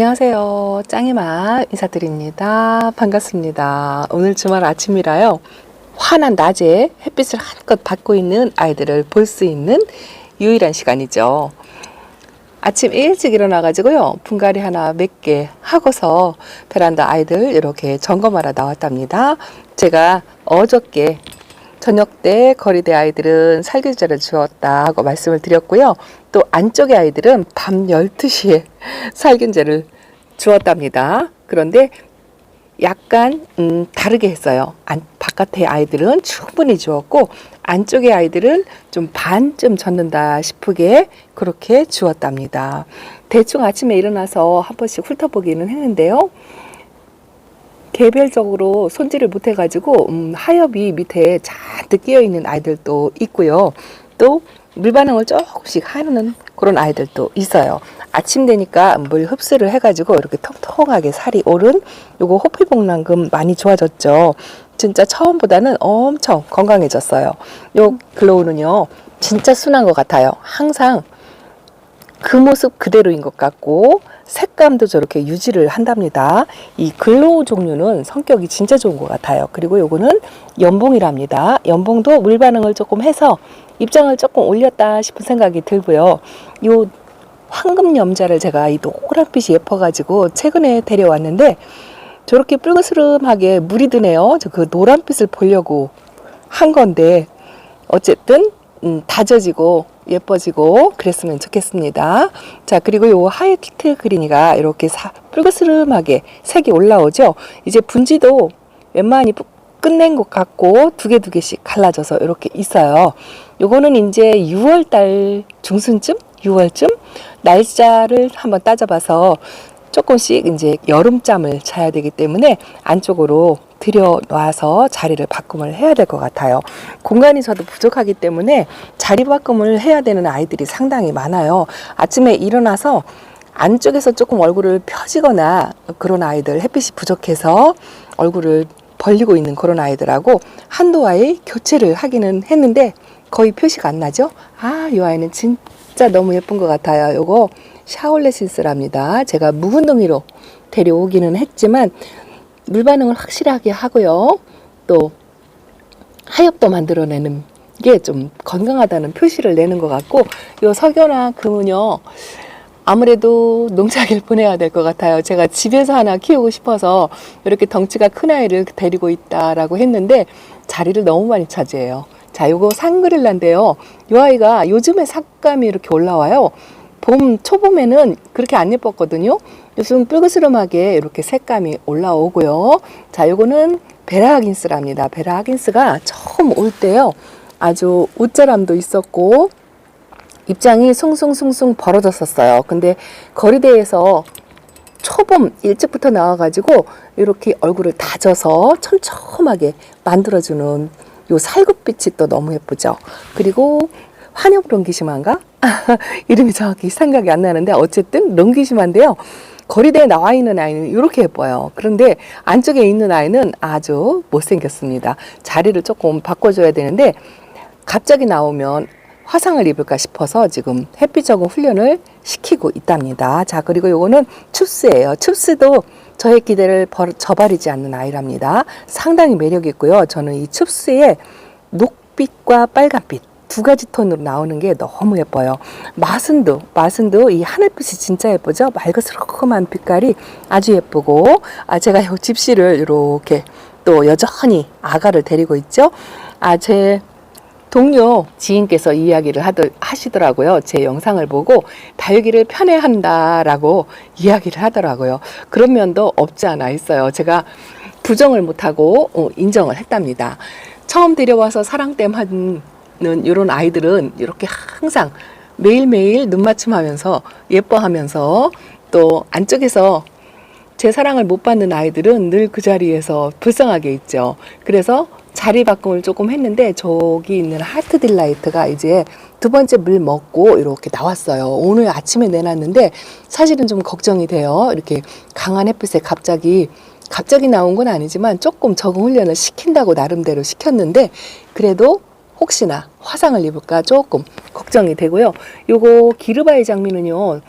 안녕하세요. 짱이마 인사드립니다. 반갑습니다. 오늘 주말 아침이라요. 환한 낮에 햇빛을 한껏 받고 있는 아이들을 볼 수 있는 유일한 시간이죠. 아침 일찍 일어나가지고요. 분갈이 하나 몇 개 하고서 베란다 아이들 이렇게 점검하러 나왔답니다. 제가 어저께 저녁 때 거리대 아이들은 살균제를 주었다 하고 말씀을 드렸고요. 또 안쪽의 아이들은 밤 12시에 살균제를 주었답니다. 그런데 약간 음, 다르게 했어요. 안, 바깥의 아이들은 충분히 주었고 안쪽의 아이들은 좀 반쯤 젖는다 싶게 그렇게 주었답니다. 대충 아침에 일어나서 한 번씩 훑어보기는 했는데요. 개별적으로 손질을 못 해 가지고 음, 하엽이 밑에 잔뜩 끼어 있는 아이들도 있고요. 또 물반응을 조금씩 하는 그런 아이들도 있어요. 아침 되니까 물 흡수를 해가지고 이렇게 통통하게 살이 오른 요거 호피복랑금 많이 좋아졌죠. 진짜 처음보다는 엄청 건강해졌어요. 요 글로우는요, 진짜 순한 것 같아요. 항상 그 모습 그대로인 것 같고 색감도 저렇게 유지를 한답니다. 이 글로우 종류는 성격이 진짜 좋은 것 같아요. 그리고 요거는 연봉이랍니다. 연봉도 물 반응을 조금 해서 입장을 조금 올렸다 싶은 생각이 들고요. 요 황금 염자를 제가 이 노란빛이 예뻐가지고 최근에 데려왔는데 저렇게 붉으스름하게 물이 드네요. 저 그 노란빛을 보려고 한 건데 어쨌든 음, 다져지고 예뻐지고 그랬으면 좋겠습니다. 자 그리고 요 하이트 그린이가 이렇게 사, 붉으스름하게 색이 올라오죠. 이제 분지도 웬만히 뿌- 끝낸 것 같고 두 개 두 개씩 갈라져서 이렇게 있어요. 요거는 이제 6월 달 중순쯤 6월쯤 날짜를 한번 따져봐서 조금씩 이제 여름잠을 자야 되기 때문에 안쪽으로 들여놔서 자리를 바꿈을 해야 될 것 같아요. 공간이 저도 부족하기 때문에 자리 바꿈을 해야 되는 아이들이 상당히 많아요. 아침에 일어나서 안쪽에서 조금 얼굴을 펴지거나 그런 아이들 햇빛이 부족해서 얼굴을 벌리고 있는 그런 아이들하고 한두 아이 교체를 하기는 했는데 거의 표시가 안 나죠? 아, 이 아이는 진짜 너무 예쁜 것 같아요. 요거 샤올레 신스랍니다. 제가 묵은둥이로 데려오기는 했지만 물 반응을 확실하게 하고요. 또 하엽도 만들어내는 게 좀 건강하다는 표시를 내는 것 같고 요 석연화 금은요. 아무래도 농장일 보내야 될 것 같아요. 제가 집에서 하나 키우고 싶어서 이렇게 덩치가 큰 아이를 데리고 있다라고 했는데 자리를 너무 많이 차지해요. 자, 요거 상그릴라인데요. 요 아이가 요즘에 색감이 이렇게 올라와요. 봄, 초봄에는 그렇게 안 예뻤거든요. 요즘 붉으스름하게 이렇게 색감이 올라오고요. 자, 요거는 베라 하긴스랍니다. 베라 하긴스가 처음 올 때요. 아주 옷자람도 있었고, 입장이 숭숭숭숭 벌어졌었어요. 근데 거리대에서 초봄 일찍부터 나와가지고 이렇게 얼굴을 다져서 촘촘하게 만들어주는 요 살구빛이 또 너무 예쁘죠. 그리고 환엽 롱기시마인가? 이름이 정확히 생각이 안 나는데 어쨌든 롱기시마인데요. 거리대에 나와 있는 아이는 이렇게 예뻐요. 그런데 안쪽에 있는 아이는 아주 못생겼습니다. 자리를 조금 바꿔줘야 되는데 갑자기 나오면 화상을 입을까 싶어서 지금 햇빛 적응 훈련을 시키고 있답니다. 자, 그리고 요거는 춥스예요. 춥스도 저의 기대를 벌- 저버리지 않는 아이랍니다. 상당히 매력 있고요. 저는 이 춥스의 녹빛과 빨간빛 두 가지 톤으로 나오는 게 너무 예뻐요. 마순도, 마순도 이 하늘빛이 진짜 예쁘죠? 맑으스름한 빛깔이 아주 예쁘고, 아, 제가 요 집시를 이렇게 또 여전히 아가를 데리고 있죠? 아, 제 동료 지인께서 이야기를 하더, 하시더라고요. 제 영상을 보고 다육이를 편애한다라고 이야기를 하더라고요. 그런 면도 없지 않아 있어요. 제가 부정을 못하고 어, 인정을 했답니다. 처음 데려와서 사랑댐 하는 이런 아이들은 이렇게 항상 매일매일 눈맞춤하면서 예뻐하면서 또 안쪽에서 제 사랑을 못 받는 아이들은 늘 그 자리에서 불쌍하게 있죠. 그래서 자리 바꿈을 조금 했는데 저기 있는 하트 딜라이트가 이제 두 번째 물 먹고 이렇게 나왔어요. 오늘 아침에 내놨는데 사실은 좀 걱정이 돼요. 이렇게 강한 햇빛에 갑자기 갑자기 나온 건 아니지만 조금 적응 훈련을 시킨다고 나름대로 시켰는데 그래도 혹시나 화상을 입을까 조금 걱정이 되고요. 요거 기르바이 장미는요.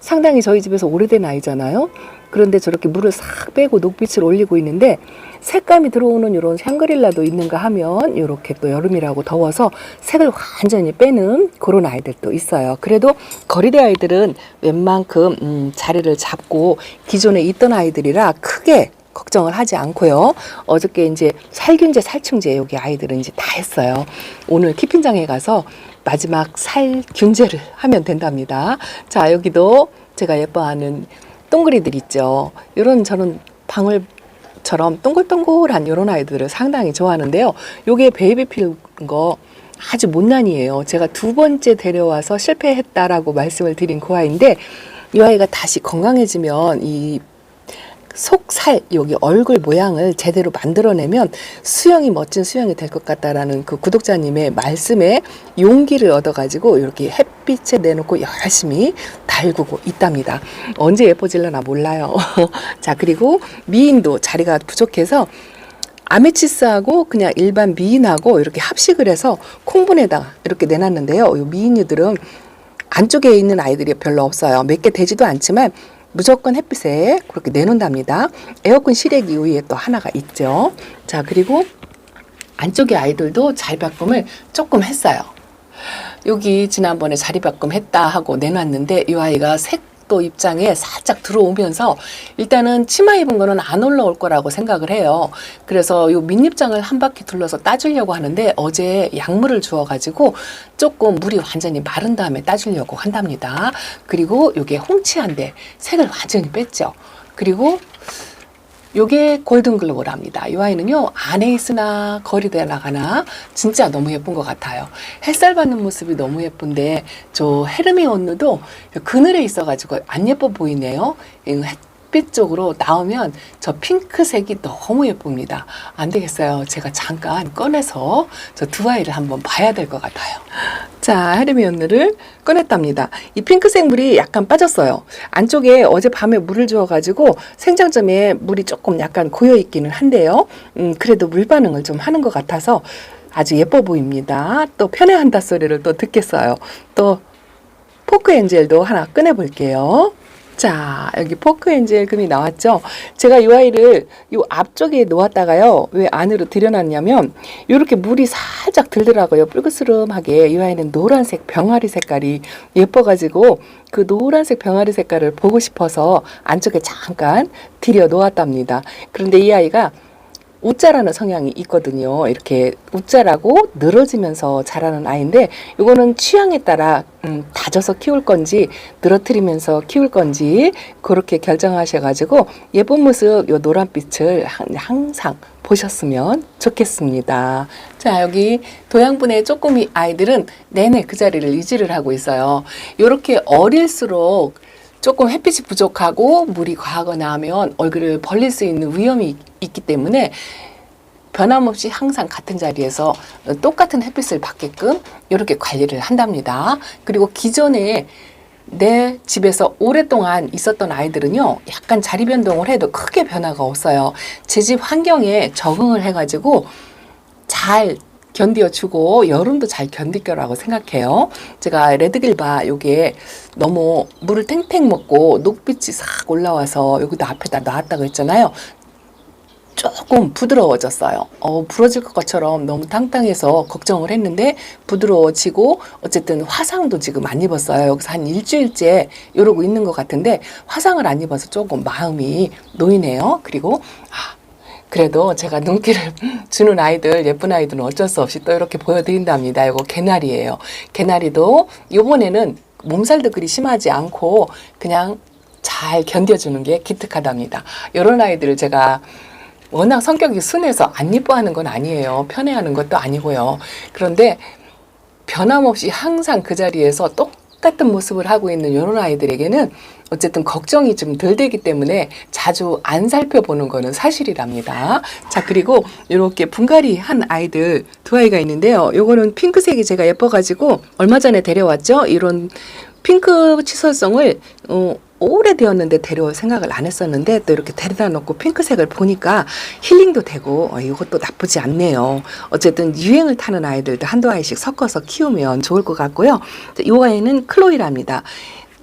상당히 저희 집에서 오래된 아이잖아요. 그런데 저렇게 물을 싹 빼고 녹빛을 올리고 있는데 색감이 들어오는 이런 샹그릴라도 있는가 하면 이렇게 또 여름이라고 더워서 색을 완전히 빼는 그런 아이들도 있어요. 그래도 거리대 아이들은 웬만큼 음, 자리를 잡고 기존에 있던 아이들이라 크게 걱정을 하지 않고요. 어저께 이제 살균제, 살충제 여기 아이들은 이제 다 했어요. 오늘 키핑장에 가서 마지막 살균제를 하면 된답니다. 자, 여기도 제가 예뻐하는 동그리들 있죠. 이런 저는 방울 처럼 동글동글한 이런 아이들을 상당히 좋아하는데요. 요게 베이비 필거 아주 못난이에요. 제가 두 번째 데려와서 실패했다라고 말씀을 드린 그 아이인데 이 아이가 다시 건강해지면 이 속살 여기 얼굴 모양을 제대로 만들어내면 수영이 멋진 수영이 될 것 같다라는 그 구독자님의 말씀에 용기를 얻어가지고 이렇게 햇빛에 내놓고 열심히 달구고 있답니다. 언제 예뻐질려나 몰라요. 자 그리고 미인도 자리가 부족해서 아메치스하고 그냥 일반 미인하고 이렇게 합식을 해서 콩분에다가 이렇게 내놨는데요. 이 미인류들은 안쪽에 있는 아이들이 별로 없어요. 몇 개 되지도 않지만 무조건 햇빛에 그렇게 내놓는답니다. 에어컨 실외기 위에 또 하나가 있죠. 자, 그리고 안쪽에 아이들도 자리 바꿈을 조금 했어요. 여기 지난번에 자리 바꿈 했다 하고 내놨는데 이 아이가 색 도 입장에 살짝 들어오면서 일단은 치마 입은 거는 안 올라올 거라고 생각을 해요. 그래서 요 밑입장을 한 바퀴 둘러서 따주려고 하는데 어제 약물을 주어가지고 조금 물이 완전히 마른 다음에 따주려고 한답니다. 그리고 요게 홍치한데 색을 완전히 뺐죠. 그리고 요게 골든글로우랍니다. 이 아이는요, 안에 있으나 거리대 나가나 진짜 너무 예쁜 것 같아요. 햇살 받는 모습이 너무 예쁜데, 저 헤르미온느도 그늘에 있어가지고 안 예뻐 보이네요. 이 햇빛 쪽으로 나오면 저 핑크색이 너무 예쁩니다. 안 되겠어요. 제가 잠깐 꺼내서 저 두 아이를 한번 봐야 될 것 같아요. 자, 헤르미온느를 꺼냈답니다. 이 핑크색 물이 약간 빠졌어요. 안쪽에 어제 밤에 물을 주어가지고 생장점에 물이 조금 약간 고여 있기는 한데요. 음, 그래도 물 반응을 좀 하는 것 같아서 아주 예뻐 보입니다. 또 편애한다 소리를 또 듣겠어요. 또 포크 엔젤도 하나 꺼내 볼게요. 자, 여기 포크 엔젤 금이 나왔죠? 제가 이 아이를 이 앞쪽에 놓았다가요, 왜 안으로 들여놨냐면, 이렇게 물이 살짝 들더라고요. 붉으스름하게. 이 아이는 노란색 병아리 색깔이 예뻐가지고, 그 노란색 병아리 색깔을 보고 싶어서 안쪽에 잠깐 들여 놓았답니다. 그런데 이 아이가 웃자라는 성향이 있거든요. 이렇게 웃자라고 늘어지면서 자라는 아이인데 이거는 취향에 따라 음, 다져서 키울 건지 늘어뜨리면서 키울 건지 그렇게 결정하셔가지고 예쁜 모습 요 노란빛을 한- 항상 보셨으면 좋겠습니다. 자 여기 도양분의 쪼꼬미 아이들은 내내 그 자리를 유지를 하고 있어요. 이렇게 어릴수록 조금 햇빛이 부족하고 물이 과하거나 하면 얼굴을 벌릴 수 있는 위험이 있기 때문에 변함없이 항상 같은 자리에서 똑같은 햇빛을 받게끔 이렇게 관리를 한답니다. 그리고 기존에 내 집에서 오랫동안 있었던 아이들은요, 약간 자리 변동을 해도 크게 변화가 없어요. 제 집 환경에 적응을 해가지고 잘 견디어주고 여름도 잘 견딜 거라고 생각해요. 제가 레드길바 요게 너무 물을 탱탱 먹고 녹빛이 싹 올라와서 여기도 앞에다 놨다고 했잖아요. 조금 부드러워졌어요. 어, 부러질 것처럼 너무 탕탕해서 걱정을 했는데 부드러워지고 어쨌든 화상도 지금 안 입었어요. 여기서 한 일주일째 이러고 있는 것 같은데 화상을 안 입어서 조금 마음이 놓이네요. 그리고 아, 그래도 제가 눈길을 주는 아이들, 예쁜 아이들은 어쩔 수 없이 또 이렇게 보여드린답니다. 이거 개나리예요. 개나리도 요번에는 몸살도 그리 심하지 않고 그냥 잘 견뎌주는 게 기특하답니다. 이런 아이들을 제가 워낙 성격이 순해서 안 이뻐하는 건 아니에요. 편애하는 것도 아니고요. 그런데 변함없이 항상 그 자리에서 똑 같은 모습을 하고 있는 이런 아이들에게는 어쨌든 걱정이 좀 덜 되기 때문에 자주 안 살펴보는 거는 사실이랍니다. 자, 그리고 이렇게 분갈이 한 아이들 두 아이가 있는데요. 요거는 핑크색이 제가 예뻐가지고 얼마 전에 데려왔죠. 이런 핑크 치설성을 어, 오래되었는데 데려올 생각을 안 했었는데 또 이렇게 데려다 놓고 핑크색을 보니까 힐링도 되고 어, 이것도 나쁘지 않네요. 어쨌든 유행을 타는 아이들도 한두 아이씩 섞어서 키우면 좋을 것 같고요. 이 아이는 클로이랍니다.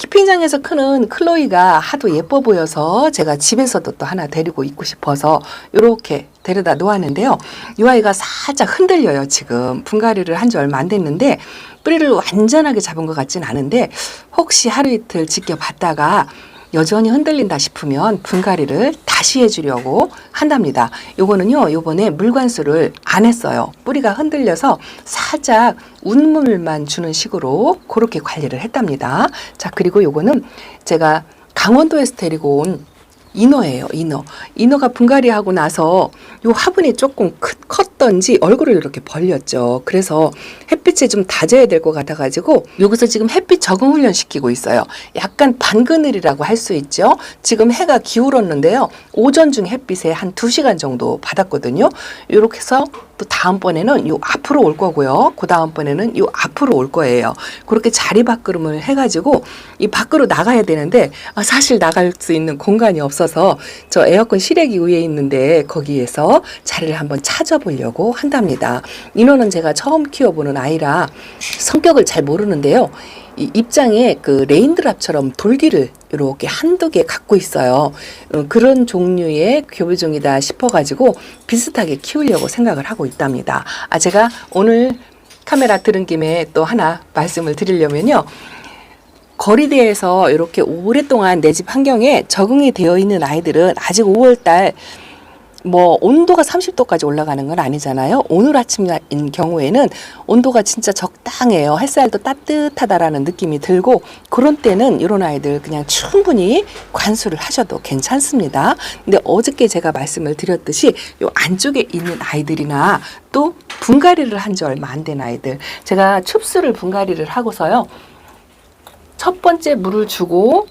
키핑장에서 크는 클로이가 하도 예뻐 보여서 제가 집에서도 또 하나 데리고 있고 싶어서 이렇게 데려다 놓았는데요. 이 아이가 살짝 흔들려요, 지금. 분갈이를 한 지 얼마 안 됐는데 뿌리를 완전하게 잡은 것 같진 않은데 혹시 하루 이틀 지켜봤다가 여전히 흔들린다 싶으면 분갈이를 다시 해주려고 한답니다. 요거는요, 요번에 물관수를 안 했어요. 뿌리가 흔들려서 살짝 운물만 주는 식으로 그렇게 관리를 했답니다. 자, 그리고 요거는 제가 강원도에서 데리고 온 인어예요, 인어. 인어가 분갈이하고 나서 요 화분이 조금 크, 컸던지 얼굴을 이렇게 벌렸죠. 그래서 햇 빛에 좀 다져야 될 것 같아가지고 여기서 지금 햇빛 적응 훈련 시키고 있어요. 약간 반그늘이라고 할 수 있죠. 지금 해가 기울었는데요. 오전 중 햇빛에 한 두시간 정도 받았거든요. 이렇게 해서 또 다음번에는 요 앞으로 올 거고요. 그 다음번에는 요 앞으로 올 거예요. 그렇게 자리 바꾸름을 해가지고 이 밖으로 나가야 되는데 아, 사실 나갈 수 있는 공간이 없어서 저 에어컨 실외기 위에 있는데 거기에서 자리를 한번 찾아보려고 한답니다. 인어는 제가 처음 키워보는 아이 라 성격을 잘 모르는데요. 이 입장에 그 레인드랍처럼 돌기를 이렇게 한두 개 갖고 있어요. 어, 그런 종류의 교배종이다 싶어가지고 비슷하게 키우려고 생각을 하고 있답니다. 아, 제가 오늘 카메라 들은 김에 또 하나 말씀을 드리려면요. 거리대에서 이렇게 오랫동안 내 집 환경에 적응이 되어 있는 아이들은 아직 5월달 뭐 온도가 30도까지 올라가는 건 아니잖아요. 오늘 아침인 경우에는 온도가 진짜 적당해요. 햇살도 따뜻하다라는 느낌이 들고 그런 때는 이런 아이들 그냥 충분히 관수를 하셔도 괜찮습니다. 근데 어저께 제가 말씀을 드렸듯이 요 안쪽에 있는 아이들이나 또 분갈이를 한 지 얼마 안 된 아이들 제가 춥수를 분갈이를 하고서요. 첫 번째 물을 주고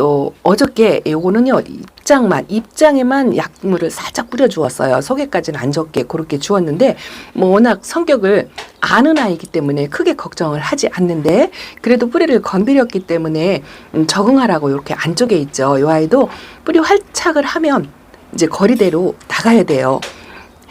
또 어저께 요거는요 입장만 입장에만 약물을 살짝 뿌려 주었어요. 속에까지는 안 적게 그렇게 주었는데 뭐 워낙 성격을 아는 아이기 때문에 크게 걱정을 하지 않는데 그래도 뿌리를 건드렸기 때문에 음, 적응하라고 이렇게 안쪽에 있죠. 이 아이도 뿌리 활착을 하면 이제 거리대로 나가야 돼요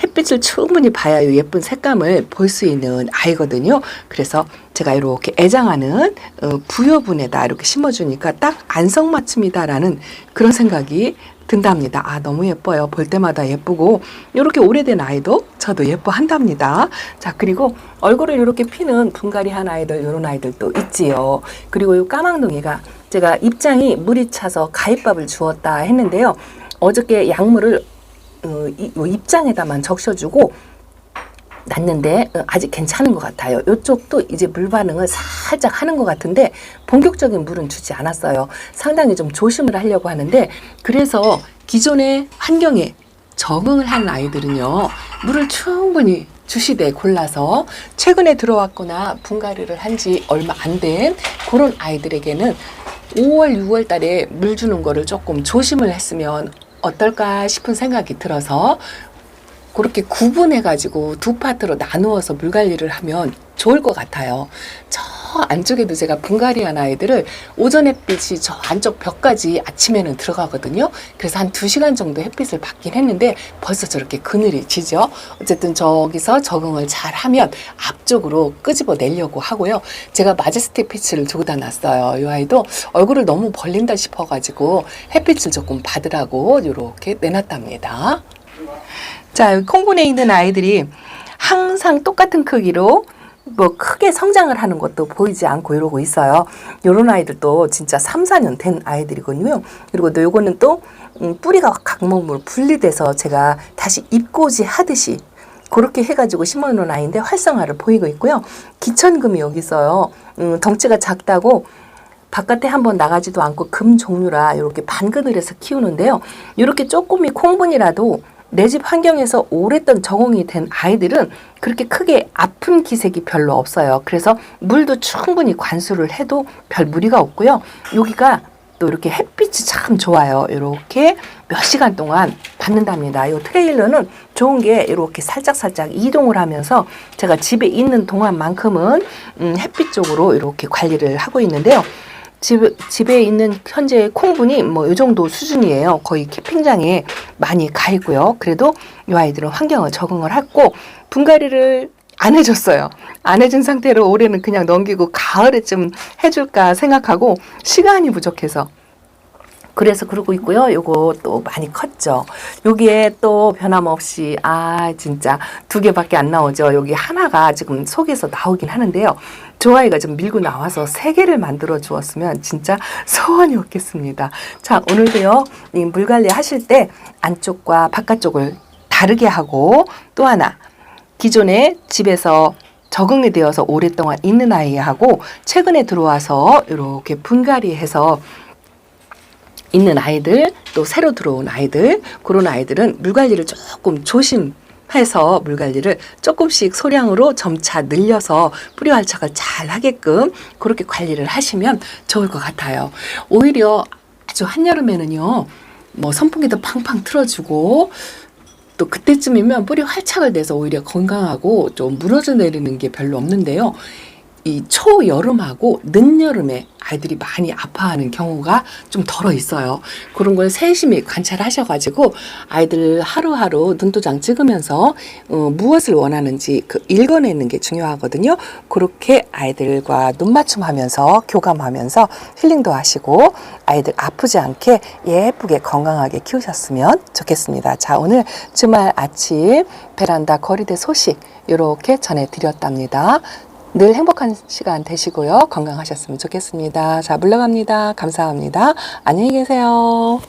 햇빛을 충분히 봐야 이 예쁜 색감을 볼 수 있는 아이거든요. 그래서 제가 이렇게 애장하는 어, 부여분에다 이렇게 심어주니까 딱 안성맞춤이다라는 그런 생각이 든답니다. 아, 너무 예뻐요. 볼 때마다 예쁘고, 이렇게 오래된 아이도 저도 예뻐한답니다. 자, 그리고 얼굴을 이렇게 피는 분갈이 한 아이들, 이런 아이들도 있지요. 그리고 이 까망둥이가 제가 입장이 물이 차서 가입밥을 주었다 했는데요. 어저께 약물을 입장에다만 적셔주고 놨는데 어, 아직 괜찮은 것 같아요. 이쪽도 이제 물 반응을 살짝 하는 것 같은데 본격적인 물은 주지 않았어요. 상당히 좀 조심을 하려고 하는데 그래서 기존의 환경에 적응을 하는 아이들은요 물을 충분히 주시되 골라서 최근에 들어왔거나 분갈이를 한 지 얼마 안 된 그런 아이들에게는 5월, 6월 달에 물 주는 거를 조금 조심을 했으면 어떨까 싶은 생각이 들어서 그렇게 구분해가지고 두 파트로 나누어서 물 관리를 하면 좋을 것 같아요. 저 안쪽에도 제가 분갈이한 아이들을 오전 햇빛이 저 안쪽 벽까지 아침에는 들어가거든요. 그래서 한 두 시간 정도 햇빛을 받긴 했는데 벌써 저렇게 그늘이 지죠. 어쨌든 저기서 적응을 잘 하면 앞쪽으로 끄집어 내려고 하고요. 제가 마제스틱 패치를 조다 놨어요. 이 아이도 얼굴을 너무 벌린다 싶어가지고 햇빛을 조금 받으라고 이렇게 내놨답니다. 자, 콩분에 있는 아이들이 항상 똑같은 크기로 뭐 크게 성장을 하는 것도 보이지 않고 이러고 있어요. 요런 아이들도 진짜 3, 4년 된 아이들이거든요. 그리고 또 요거는 또 음, 뿌리가 각목으로 분리돼서 제가 다시 잎꽂이 하듯이 그렇게 해가지고 심어놓은 아이인데 활성화를 보이고 있고요. 기천금이 여기 있어요. 음, 덩치가 작다고 바깥에 한번 나가지도 않고 금 종류라 이렇게 반 그늘에서 키우는데요. 이렇게 조금이 콩분이라도 내 집 환경에서 오랫동안 적응이 된 아이들은 그렇게 크게 아픈 기색이 별로 없어요. 그래서 물도 충분히 관수를 해도 별 무리가 없고요. 여기가 또 이렇게 햇빛이 참 좋아요. 이렇게 몇 시간 동안 받는답니다. 이 트레일러는 좋은 게 이렇게 살짝살짝 이동을 하면서 제가 집에 있는 동안만큼은 음, 햇빛 쪽으로 이렇게 관리를 하고 있는데요. 집, 집에 있는 현재 콩분이 뭐 이 정도 수준이에요. 거의 캠핑장에 많이 가 있고요. 그래도 이 아이들은 환경을 적응을 했고 분갈이를 안 해줬어요. 안 해준 상태로 올해는 그냥 넘기고 가을에쯤 해줄까 생각하고 시간이 부족해서 그래서 그러고 있고요. 요거 또 많이 컸죠. 여기에 또 변함없이 아 진짜 두 개밖에 안 나오죠. 여기 하나가 지금 속에서 나오긴 하는데요. 좋아이가 좀 밀고 나와서 세 개를 만들어 주었으면 진짜 소원이 없겠습니다. 자 오늘도요 이 물 관리 하실 때 안쪽과 바깥쪽을 다르게 하고 또 하나 기존에 집에서 적응이 되어서 오랫동안 있는 아이하고 최근에 들어와서 이렇게 분갈이해서 있는 아이들 또 새로 들어온 아이들 그런 아이들은 물 관리를 조금 조심 해서 물 관리를 조금씩 소량으로 점차 늘려서 뿌리 활착을 잘 하게끔 그렇게 관리를 하시면 좋을 것 같아요. 오히려 아주 한여름에는요. 뭐 선풍기도 팡팡 틀어주고 또 그때쯤이면 뿌리 활착을 돼서 오히려 건강하고 좀 무너져 내리는 게 별로 없는데요. 이 초여름하고 늦여름에 아이들이 많이 아파하는 경우가 좀 덜어 있어요. 그런 걸 세심히 관찰하셔가지고 아이들 하루하루 눈도장 찍으면서 어, 무엇을 원하는지 그 읽어내는 게 중요하거든요. 그렇게 아이들과 눈 맞춤하면서 교감하면서 힐링도 하시고 아이들 아프지 않게 예쁘게 건강하게 키우셨으면 좋겠습니다. 자, 오늘 주말 아침 베란다 거리대 소식 이렇게 전해드렸답니다. 늘 행복한 시간 되시고요. 건강하셨으면 좋겠습니다. 자, 물러갑니다. 감사합니다. 안녕히 계세요.